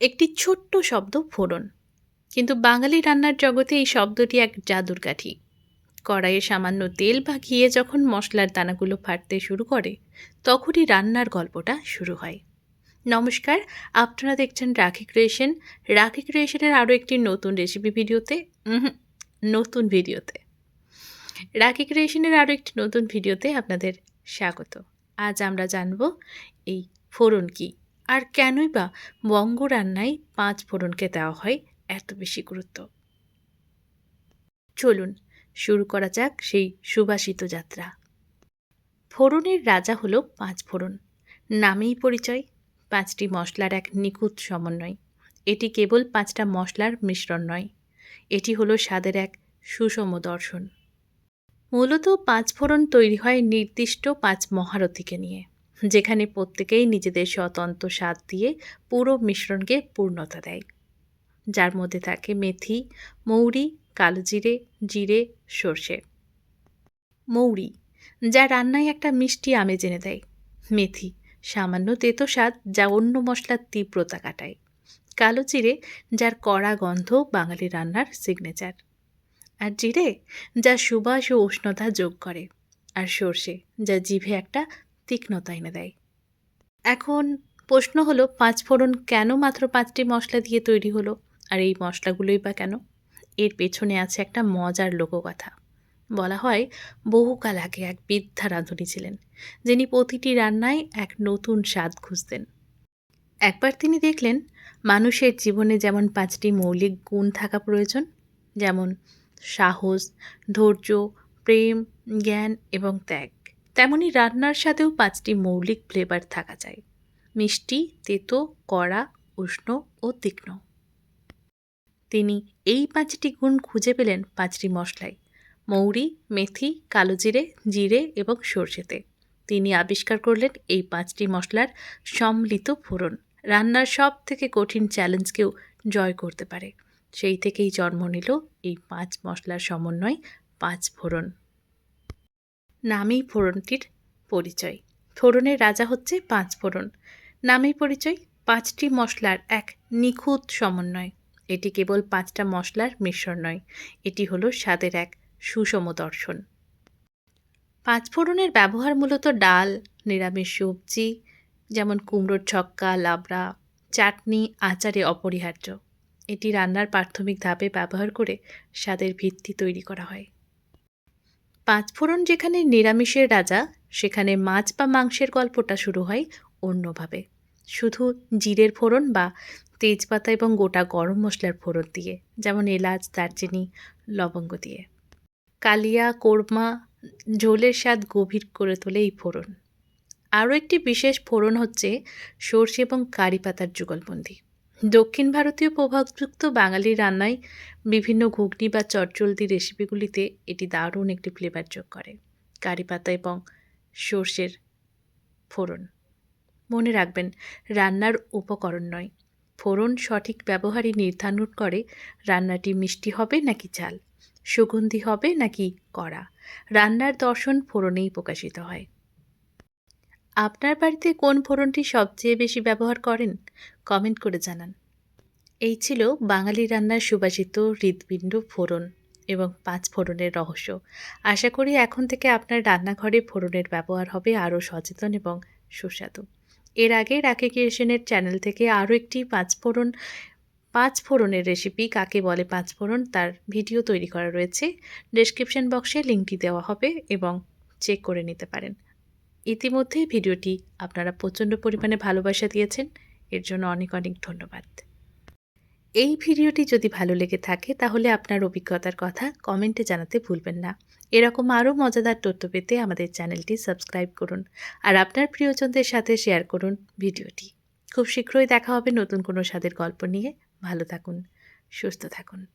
একটি ছোট্ট শব্দ ফোড়ন। কিন্তু বাঙালি রান্নার জগতে এই শব্দটি এক জাদুর কাঠি। কড়াইয়ে সামান্য তেল বা ঘিয়ে যখন মশলার দানাগুলো ফাটতে শুরু করে, তখনই রান্নার গল্পটা শুরু হয়। নমস্কার, আপনারা দেখছেন রাখি ক্রিয়েশন। রাখি ক্রিয়েশনের আরও একটি নতুন রেসিপি ভিডিওতে। নতুন ভিডিওতে। রাখি ক্রিয়েশনের আরও একটি নতুন ভিডিওতে আপনাদের স্বাগত। আজ আমরা জানব এই ফোড়ন কী। আর কেনই বা বঙ্গ রান্নায় পাঁচ ফোড়নকে দেওয়া হয় এত বেশি গুরুত্ব? চলুন, শুরু করা যাক সেই সুবাসিত যাত্রা। ফোড়নের রাজা হল পাঁচ ফোড়ন। নামেই পরিচয়, পাঁচটি মশলার এক নিখুঁত সমন্বয়। এটি কেবল পাঁচটা মশলার মিশ্রণ নয়, এটি হলো স্বাদের এক সুষম দর্শন। মূলত পাঁচ ফোড়ন তৈরি হয় নির্দিষ্ট পাঁচ মহারথীকে নিয়ে। যেখানে প্রত্যেকেই নিজেদের স্বতন্ত্র স্বাদ দিয়ে পুরো মিশ্রণকে পূর্ণতা দেয়। যার মধ্যে থাকে মেথি, মৌরি, কালো জিরে জিরে, সর্ষে। মৌরি, যা রান্নায় একটা মিষ্টি আমেজ এনে দেয়। মেথি, সামান্য তেতো স্বাদ যা অন্য মশলার তীব্রতা কাটায়। কালো জিরে, যার কড়া গন্ধ বাঙালি রান্নার সিগনেচার আর জিরে, যা সুবাস ও উষ্ণতা যোগ করে। আর সর্ষে, যা জিভে একটা তীক্ষ্ণতা এনে দেয়। এখন প্রশ্ন হলো, পাঁচ ফোড়ন কেন মাত্র পাঁচটি মশলা দিয়ে তৈরি হলো? আর এই মশলাগুলোই বা কেন? এর পেছনে আছে একটা মজার লোককথা। বলা হয়, বহুকাল আগে এক বৃদ্ধা রাঁধুনি ছিলেন, যিনি প্রতিটি রান্নায় এক নতুন স্বাদ খুঁজতেন। একবার তিনি দেখলেন, মানুষের জীবনে যেমন পাঁচটি মৌলিক গুণ থাকা প্রয়োজন, যেমন সাহস, ধৈর্য, প্রেম, জ্ঞান এবং ত্যাগ। তেমনি রান্নার সাথেও পাঁচটি মৌলিক ফ্লেভার থাকা চাই। মিষ্টি, তেতো, কড়া, উষ্ণ ও তীক্ষ্ণ। তিনি এই পাঁচটি গুণ খুঁজে পেলেন পাঁচটি মশলায়। মৌরি, মেথি, কালো জিরে জিরে এবং সর্ষেতে। তিনি আবিষ্কার করলেন এই পাঁচটি মশলার সম্মিলিত ফোড়ন। রান্নার সব থেকে কঠিন চ্যালেঞ্জকেও জয় করতে পারে। সেই থেকেই জন্ম নিল এই পাঁচ মশলার সমন্বয়, পাঁচ ফোড়ন। নামেই ফোড়নটির পরিচয়। ফোড়নের রাজা হচ্ছে পাঁচ ফোড়ন। নামেই পরিচয় পাঁচটি মশলার এক নিখুঁত সমন্বয়। এটি কেবল পাঁচটা মশলার মিশ্রণ নয়, এটি হলো স্বাদের এক সুষম দর্শন। পাঁচ ফোড়নের ব্যবহার মূলত ডাল, নিরামিষ সবজি, যেমন কুমড়োর ছক্কা, লাবড়া, চাটনি আচারে অপরিহার্য। এটি রান্নার প্রাথমিক ধাপে ব্যবহার করে স্বাদের ভিত্তি তৈরি করা হয়। পাঁচফোড়ন যেখানে নিরামিষের রাজা, সেখানে মাছ বা মাংসের গল্পটা শুরু হয় অন্যভাবে। শুধু জিরের ফোড়ন বা তেজপাতা এবং গোটা গরম মশলার ফোড়ন দিয়ে, যেমন এলাচ, দারচিনি, লবঙ্গ দিয়ে। কালিয়া, কোরমা, ঝোলের স্বাদ গভীর করে তোলে এই ফোড়ন। আরও একটি বিশেষ ফোড়ন হচ্ছে সর্ষে এবং কারি পাতার যুগলবন্দি। দক্ষিণ ভারতীয় প্রভাবযুক্ত বাঙালি রান্নায় বিভিন্ন ঘুগনি বা চটচলতি রেসিপিগুলিতে এটি দারুণ একটি ফ্লেভার যোগ করে। কারি পাতা এবং সর্ষের ফোড়ন। মনে রাখবেন, রান্নার উপকরণ নয়, ফোড়ন সঠিক ব্যবহারই নির্ধারণ করে রান্নাটি মিষ্টি হবে নাকি ঝাল, সুগন্ধি হবে নাকি কড়া। রান্নার দর্শন ফোড়নেই প্রকাশিত হয়। আপনার বাড়িতে কোন ফোড়নটি সবচেয়ে বেশি ব্যবহার করেন? কমেন্ট করে জানান। এই ছিল বাঙালি রান্নার সুবাসিত হৃদপিণ্ড ফোড়ন এবং পাঁচ ফোড়নের রহস্য। আশা করি এখন থেকে আপনার রান্নাঘরে ফোড়নের ব্যবহার হবে আরও সচেতন এবং সুস্বাদু। এর আগে রাকে ক্রিয়েশনের চ্যানেল থেকে আরও একটি পাঁচ ফোড়ন, পাঁচ ফোড়নের রেসিপি কাকে বলে পাঁচ ফোড়ন তার ভিডিও তৈরি করা রয়েছে। ডেসক্রিপশন বক্সে লিঙ্কটি দেওয়া হবে এবং চেক করে নিতে পারেন। ইতিমধ্যেই ভিডিওটি আপনারা প্রচণ্ড পরিমাণে ভালোবাসা দিয়েছেন। এর জন্য অনেক অনেক ধন্যবাদ। এই ভিডিওটি যদি ভালো লেগে থাকে, তাহলে আপনার অভিজ্ঞতার কথা কমেন্টে জানাতে ভুলবেন না। এরকম আরও মজাদার তথ্য পেতে আমাদের চ্যানেলটি সাবস্ক্রাইব করুন আর আপনার প্রিয়জনদের সাথে শেয়ার করুন ভিডিওটি। খুব শীঘ্রই দেখা হবে নতুন কোনো স্বাদের গল্প নিয়ে। ভালো থাকুন, সুস্থ থাকুন।